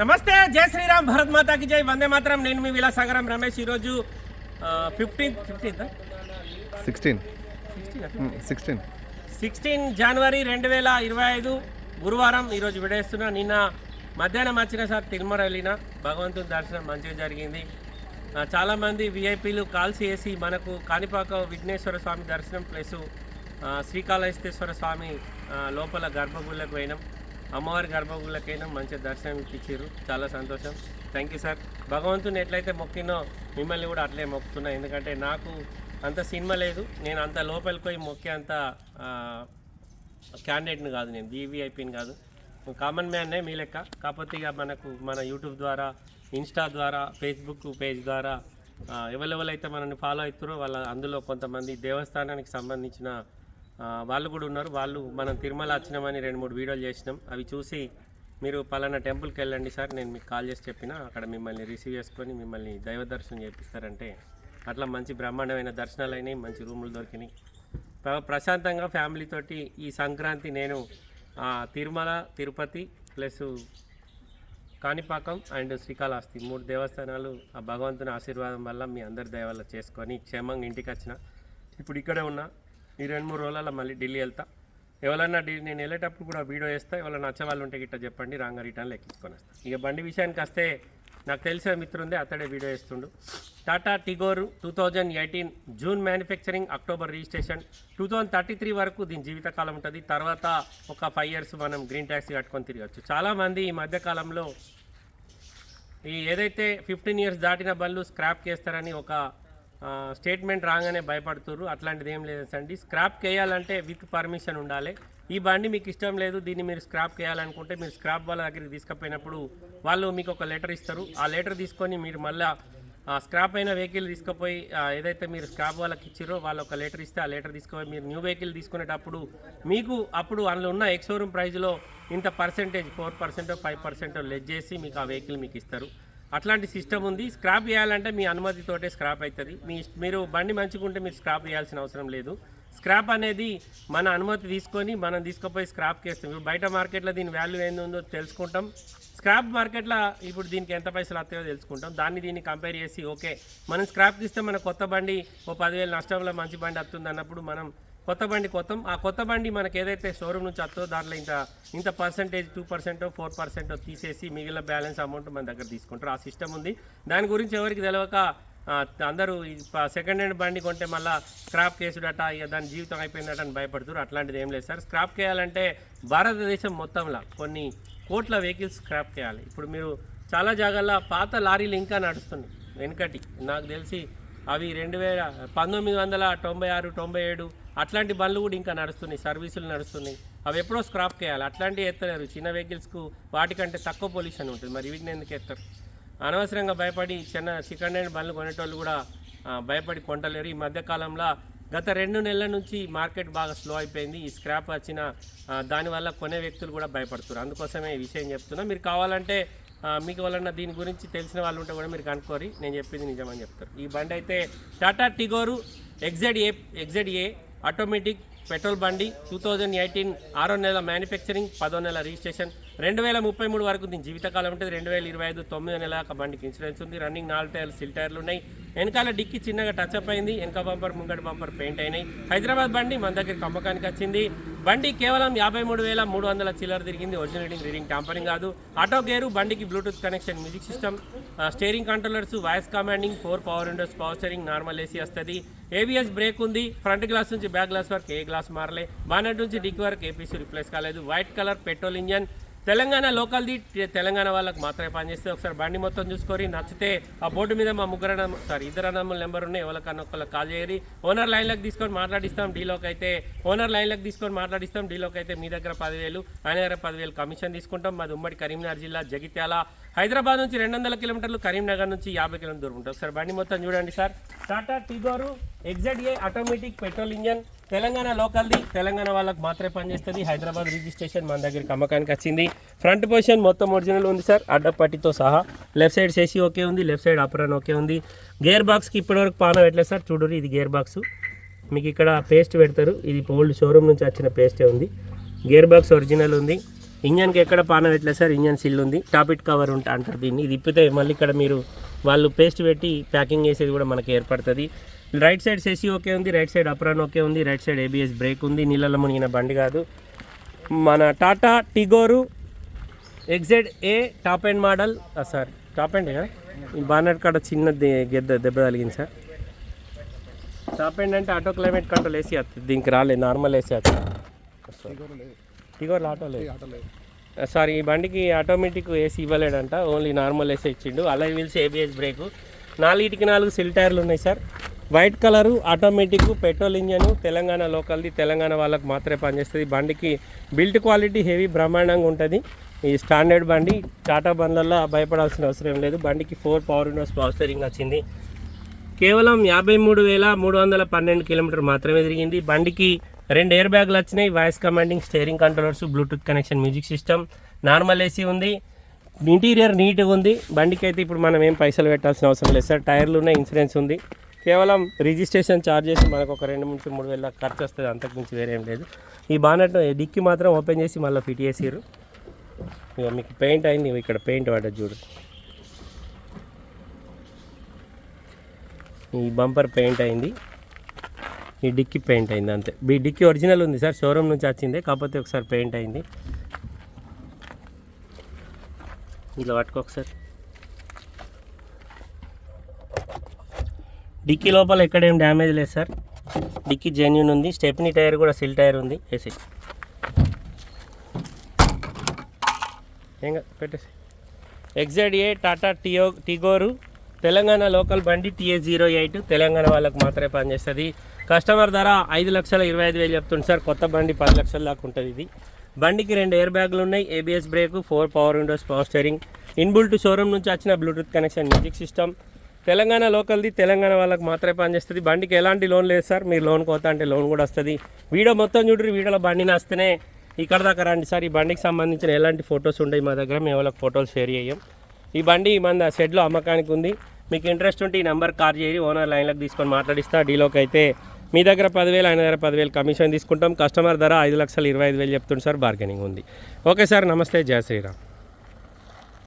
నమస్తే జై శ్రీరామ్ భరత్ మాతాకి జై. వందే మాత్రం. నేను మీ విలాసాగరం రమేష్. ఈరోజు fifteenth fifteenth? Sixteen. Sixteen. Sixteen జనవరి రెండు వేల ఇరవై ఐదు గురువారం ఈరోజు విడేస్తున్నా. నిన్న మధ్యాహ్నం వచ్చిన సార్ తిరుమల వెళ్ళిన. భగవంతుని దర్శనం మంచిగా జరిగింది. చాలామంది విఐపీలు కాల్స్ చేసి మనకు కాణిపాక విఘ్నేశ్వర స్వామి దర్శనం ప్లస్ శ్రీకాళహస్తీశ్వర స్వామి లోపల గర్భగుళ్ళకు పోయినాం. అమ్మవారి గర్భగుళ్ళకైనా మంచి దర్శనం ఇప్పించారు. చాలా సంతోషం. థ్యాంక్ యూ సార్ భగవంతుని ఎట్లయితే మొక్కినో మిమ్మల్ని కూడా అట్లే మొక్కుతున్నా. ఎందుకంటే నాకు అంత సినిమా లేదు. నేను అంత లోపలికి పోయి మొక్కే అంత క్యాండిడేట్ని కాదు నేను. వీవీఐపీని కాదు. కామన్ మ్యాన్నే మీ లెక్క. కాకపోతే ఇక మనకు మన యూట్యూబ్ ద్వారా ఇన్స్టా ద్వారా ఫేస్బుక్ పేజ్ ద్వారా ఎవరెవరైతే మనల్ని ఫాలో అవుతారో వాళ్ళ అందులో కొంతమంది దేవస్థానానికి సంబంధించిన వాళ్ళు కూడా ఉన్నారు. వాళ్ళు మనం తిరుమల వచ్చినామని రెండు మూడు వీడియోలు చేసినాం. అవి చూసి మీరు పలానా టెంపుల్కి వెళ్ళండి సార్ నేను మీకు కాల్ చేసి చెప్పిన అక్కడ మిమ్మల్ని రిసీవ్ చేసుకొని మిమ్మల్ని దైవ దర్శనం చేపిస్తారంటే అట్లా మంచి బ్రహ్మాండమైన దర్శనాలు అయినాయి మంచి రూములు దొరికినాయి. ప్రశాంతంగా ఫ్యామిలీ తోటి ఈ సంక్రాంతి నేను ఆ, తిరుమల తిరుపతి ప్లస్ కాణిపాకం అండ్ శ్రీకాళహస్తి మూడు దేవస్థానాలు ఆ భగవంతుని ఆశీర్వాదం వల్ల మీ అందరి దయ వల్ల చేసుకొని క్షేమంగా ఇంటికి వచ్చిన. ఇప్పుడు ఇక్కడే ఉన్నా ఈ రెండు మూడు రోజులలో మళ్ళీ ఢిల్లీ వెళ్తా. ఎవరన్నా నేను వెళ్ళేటప్పుడు కూడా వీడియో వేస్తా ఎవరైనా నచ్చే వాళ్ళు ఉంటే గిట్ట చెప్పండి. రాంగా రిటర్న్ లెక్కించుకొని వస్తా. ఇక బండి విషయానికి వస్తే నాకు తెలిసిన మిత్రుందే అతడే video వేస్తుండు Tata Tigor two thousand eighteen June manufacturing October registration. Two thousand thirty three వరకు దీని జీవితకాలం ఉంటుంది. తర్వాత ఒక ఫైవ్ ఇయర్స్ మనం గ్రీన్ ట్యాక్సీ కట్టుకొని తిరగచ్చు. చాలామంది ఈ మధ్యకాలంలో ఈ ఏదైతే ఫిఫ్టీన్ ఇయర్స్ దాటిన బళ్ళు స్క్రాప్ చేస్తారని ఒక స్టేట్మెంట్ రాగానే భయపడుతుర్రు. అట్లాంటిది ఏం లేదండి స్క్రాప్ చేయాలంటే విత్ పర్మిషన్ ఉండాలి. ఈ బండి మీకు ఇష్టం లేదు దీన్ని మీరు స్క్రాప్ చేయాలనుకుంటే మీరు స్క్రాప్ వాళ్ళ దగ్గరికి తీసుకుపోయినప్పుడు వాళ్ళు మీకు ఒక లెటర్ ఇస్తారు. ఆ లెటర్ తీసుకొని మీరు మళ్ళీ స్క్రాప్ అయిన వెహికల్ తీసుకుపోయి ఏదైతే మీరు స్క్రాప్ వాళ్ళకి ఇచ్చారో వాళ్ళు ఒక లెటర్ ఇస్తే ఆ లెటర్ తీసుకుపోయి మీరు న్యూ వెహికల్ తీసుకునేటప్పుడు మీకు అప్పుడు అందులో ఉన్న ఎక్స్ షోరూమ్ ప్రైస్లో ఇంత పర్సెంటేజ్ ఫోర్ పర్సెంటో ఫైవ్ పర్సెంటో లెస్ చేసి మీకు ఆ వెహికల్ మీకు ఇస్తారు. అట్లాంటి సిస్టమ్ ఉంది. స్క్రాప్ చేయాలంటే మీ అనుమతితోటే స్క్రాప్ అవుతుంది మీ మీరు బండి మంచిగుంటే మీరు స్క్రాప్ చేయాల్సిన అవసరం లేదు. స్క్రాప్ అనేది మన అనుమతి తీసుకొని మనం తీసుకుపోయి స్క్రాప్ చేస్తాం ఇప్పుడు బయట మార్కెట్లో దీని వాల్యూ ఏంది ఉందో తెలుసుకుంటాం. స్క్రాప్ మార్కెట్లో ఇప్పుడు దీనికి ఎంత పైసలు వస్తాయో తెలుసుకుంటాం. దాన్ని దీన్ని కంపేర్ చేసి ఓకే మనం స్క్రాప్ తీస్తే మన కొత్త బండి ఓ పదివేలు నష్టంలో మంచి బండి వస్తుంది అన్నప్పుడు మనం కొత్త బండి కొత్తం. ఆ కొత్త బండి మనకి ఏదైతే షోరూమ్ నుంచి వస్తుందో దాంట్లో ఇంత ఇంత percentage two percent four percent తీసేసి మిగిలిన బ్యాలెన్స్ అమౌంట్ మన దగ్గర తీసుకుంటారు. ఆ సిస్టమ్ ఉంది. దాని గురించి ఎవరికి తెలియక అందరూ సెకండ్ హ్యాండ్ బండి కొంటే మళ్ళీ స్క్రాప్ చేసుడట ఇక దాని జీవితం అయిపోయిందట అని భయపడుతున్నారు. అట్లాంటిది ఏం లేదు సార్. స్క్రాప్ చేయాలంటే భారతదేశం మొత్తంలో కొన్ని కోట్ల వెహికల్స్ స్క్రాప్ చేయాలి ఇప్పుడు మీరు చాలా జాగాల్లో పాత లారీలు ఇంకా నడుస్తున్నాయి. వెనకటి. నాకు తెలిసి అవి రెండు వేల పంతొమ్మిది వందల తొంభై ఆరు తొంభై ఏడు అట్లాంటి బండ్లు కూడా ఇంకా నడుస్తున్నాయి సర్వీసులు నడుస్తున్నాయి. అవి ఎప్పుడో స్క్రాప్ చేయాలి. అట్లాంటివి ఎత్తలేరు. చిన్న వెహికల్స్కు వాటికంటే తక్కువ పొల్యూషన్ ఉంటుంది. మరి వీటిని ఎందుకు ఎత్తారు? అనవసరంగా భయపడి చిన్న సెకండ్ హ్యాండ్ బండ్లు కొనేటోళ్ళు కూడా భయపడి కొంటలేరు. ఈ మధ్యకాలంలో గత రెండు నెలల నుంచి మార్కెట్ బాగా స్లో అయిపోయింది. ఈ స్క్రాప్ వచ్చిన దానివల్ల కొనే వ్యక్తులు కూడా భయపడుతున్నారు. అందుకోసమే ఈ విషయం చెప్తున్నా. మీరు కావాలంటే మీకు వలన దీని గురించి తెలిసిన వాళ్ళు ఉంటే కూడా మీరు కనుక్కోరి. నేను చెప్పింది నిజమని చెప్తారు. ఈ బండి అయితే Tata Tigor XZ A XZ A automatic petrol బండి టూ థౌజండ్ ఎయిటీన్ ఆరో నెల మ్యానుఫ్యాక్చరింగ్ పదో నెల రిజిస్ట్రేషన్ రెండు వేల ముప్పై మూడు వరకు దీని జీవితకాలం ఉంటుంది. రెండు వేల ఇరవై ఐదు తొమ్మిది నెల బండికి ఇన్సూరెన్స్ ఉంది. రన్నింగ్ నాలుగు టైర్లు సిల్ టైర్లు ఉన్నాయి. వెనకాల డిక్కి చిన్నగా టచ్ అప్ అయింది. వెనక బంపర్ ముంగడి బంపర్ పెయింట్ అయినాయి. హైదరాబాద్ బండి మన దగ్గరికి అమ్మకానికి వచ్చింది. బండి కేవలం యాభై మూడు వేల మూడు వందల చిల్లర తిరిగింది. ఒరిజినల్ రీడింగ్ రీడింగ్ టాంపరింగ్ కాదు. ఆటో గేరు బండికి bluetooth connection music system steering controllers voice commanding four power windows power steering normal AC వస్తుంది. ఏబిఎస్ బ్రేక్ ఉంది. ఫ్రంట్ గ్లాస్ నుంచి బ్యాక్ గ్లాస్ వరకు ఏ గ్లాస్ మారలే. బానెట్ నుంచి డిక్ వరకు ఏపీసీ రిప్లేస్ కాలేదు. White colour petrol engine Telangana లోకల్ది Telangana వాళ్ళకి మాత్రమే పనిచేస్తే ఒకసారి బండి మొత్తం చూసుకొని నచ్చితే ఆ బోర్డు మీద మా ముగ్గురు సారీ ఇద్దరు అన్నమ్ముల నెంబర్ ఉన్నాయి. ఎవరికన్నా ఒకళ్ళకి కాల్ చేయరి. ఓనర్ లైన్లకు తీసుకొని మాట్లాడిస్తాం. డీలోకి అయితే ఓనర్ లైన్లకు తీసుకొని మాట్లాడిస్తాం. డీలోకి అయితే మీ దగ్గర పదివేలు ఆయన దగ్గర పదివేలు కమిషన్ తీసుకుంటాం. మాది ఉమ్మడి కరీంనగర్ జిల్లా జగిత్యాల. హైదరాబాద్ నుంచి రెండు వందల కిలోమీటర్లు కరీంనగర్ నుంచి యాభై కిలోమీటర్లు దూరం ఉంటుంది. ఒకసారి బండి మొత్తం చూడండి సార్. టాటా టిగోరు ఎగ్జాక్ట్గా ఆటోమేటిక్ పెట్రోల్ ఇంజన్ తెలంగాణ లోకల్ది తెలంగాణ వాళ్ళకి మాత్రమే పనిచేస్తుంది. హైదరాబాద్ రిజిస్ట్రేషన్ మన దగ్గరికి అమ్మకానికి వచ్చింది. ఫ్రంట్ పొజిషన్ మొత్తం ఒరిజినల్ ఉంది సార్ అడ్డపట్టితో సహా. లెఫ్ట్ సైడ్ సేసి ఓకే ఉంది లెఫ్ట్ సైడ్ అపరన్ ఓకే ఉంది. గేర్ బాక్స్కి ఇప్పటివరకు పాన పెట్టలేదు సార్ చూడరు ఇది గేర్ బాక్స్ మీకు ఇక్కడ పేస్ట్ పెడతారు. ఇది ఓల్డ్ షోరూమ్ నుంచి వచ్చిన పేస్టే ఉంది. గేర్ బాక్స్ ఒరిజినల్ ఉంది. ఇంజన్కి ఎక్కడ పాన పెట్టలేదు సార్ ఇంజన్ సిల్ ఉంది. టాపిట్ కవర్ ఉంటా అంటారు దీన్ని. ఇది ఇప్పితే మళ్ళీ ఇక్కడ మీరు వాళ్ళు పేస్ట్ పెట్టి ప్యాకింగ్ చేసేది కూడా మనకి ఏర్పడుతుంది. రైట్ సైడ్ సెసి ఓకే ఉంది రైట్ సైడ్ అప్రాన్ ఓకే ఉంది రైట్ సైడ్ ఏబిఎస్ బ్రేక్ ఉంది నీళ్ళలో మునిగిన బండి కాదు. మన Tata Tigor XZ A top end model sir top end కదా? ఈ బానర్ కాడ చిన్న గెద్ద దెబ్బ తగిలింది సార్. టాప్ అండ్ అంటే ఆటో క్లైమేట్ కంట్రోల్ ఏసీ వస్తుంది దీనికి రాలేదు నార్మల్ ఏసీ వస్తుంది. టిగోర్ ఆటో లేదు. సారీ ఈ బండికి ఆటోమేటిక్ ఏసీ ఇవ్వలేడంట ఓన్లీ నార్మల్ ఏసీ ఇచ్చిండు. అలా వీల్స్ ఏబిఎస్ బ్రేకు. నాలుగిటికి నాలుగు సిల్ టైర్లు ఉన్నాయి sir. White colour automatic petrol engine Telangana లోకల్ది Telangana వాళ్ళకి మాత్రమే పనిచేస్తుంది. బండికి బిల్ట్ క్వాలిటీ హెవీ బ్రహ్మాండంగా ఉంటుంది. ఈ స్టాండర్డ్ బండి టాటా బండ్లలో భయపడాల్సిన అవసరం లేదు. బండికి four power windows power steering వచ్చింది కేవలం యాభై మూడు వేల మూడు వందల పన్నెండు కిలోమీటర్ మాత్రమే తిరిగింది. బండికి రెండు ఎయిర్ బ్యాగ్లు వచ్చినాయి. Voice commanding steering controllers bluetooth connection music system normal AC ఉంది. ఇంటీరియర్ నీట్గా ఉంది. బండికి అయితే ఇప్పుడు మనం ఏం పైసలు పెట్టాల్సిన అవసరం లేదు సార్. టైర్లు ఉన్నాయి ఇన్సూరెన్స్ ఉంది. కేవలం రిజిస్ట్రేషన్ ఛార్జెస్ మనకు ఒక రెండు నుంచి మూడు వేల ఖర్చు వస్తుంది. అంతకు మించి వేరేం లేదు. ఈ బానెట్ డిక్కి మాత్రం ఓపెన్ చేసి మళ్ళీ ఫిట్ చేసిర్రు. ఇక మీకు పెయింట్ అయింది. ఇక్కడ పెయింట్ పడ్డది చూడు. ఈ బంపర్ పెయింట్ అయింది. ఈ డిక్కి పెయింట్ అయింది అంతే. ఈ డిక్కి ఒరిజినల్ ఉంది సార్. షోరూమ్ నుంచి వచ్చింది. కాకపోతే ఒకసారి పెయింట్ అయింది. ఇలా పట్టుకో ఒకసారి డిక్కీ లోపల ఎక్కడేం డ్యామేజ్ లేదు సార్. డిక్కీ జెన్యున్ ఉంది. స్టెప్నీ టైర్ కూడా సిల్ టైర్ ఉంది. ఏసీ. ఏం పెట్టేసి. ఎగ్జైడ్ ఏ టాటా టియో టిగోరు తెలంగాణ లోకల్ బండి టీఏ జీరో ఎయిట్ తెలంగాణ వాళ్ళకి మాత్రమే పనిచేస్తుంది. కస్టమర్ ధర ఐదు లక్షల ఇరవై ఐదు వేలు చెప్తుంది సార్. కొత్త బండి పది లక్షల దాకా ఉంటుంది ఇది. బండికి రెండు ఎయిర్ బ్యాగులు ఉన్నాయి. ABS brake four power windows power steering. Inbuilt showroom నుంచి వచ్చిన bluetooth connection music system. Telangana లోకల్ది Telangana వాళ్ళకి మాత్రమే పనిచేస్తుంది బండికి ఎలాంటి లోన్ లేదు సార్. మీరు లోన్ కోతా అంటే లోన్ కూడా వస్తుంది. వీడియో మొత్తం చూడరు వీడియోలో బండి వస్తేనే ఇక్కడ దాకా రండి సార్. ఈ బండికి సంబంధించిన ఎలాంటి ఫొటోస్ ఉంటాయి మా దగ్గర. మేము వాళ్ళకి ఫోటోలు షేర్ చేయం. ఈ బండి మన షెడ్లో అమ్మకానికి ఉంది. మీకు ఇంట్రెస్ట్ ఉంటే ఈ నెంబర్ కాల్ చేయి. ఓనర్ లైన్లోకి తీసుకొని మాట్లాడిస్తా. డీలోకి అయితే మీ దగ్గర పదివేలు ఆయన దగ్గర పదివేలు కమిషన్ తీసుకుంటాం. కస్టమర్ ధర ఐదు లక్షల ఇరవై ఐదు వేలు చెప్తుంది సార్. బార్గెనింగ్ ఉంది. Okay sir. నమస్తే. జయ శ్రీరామ్.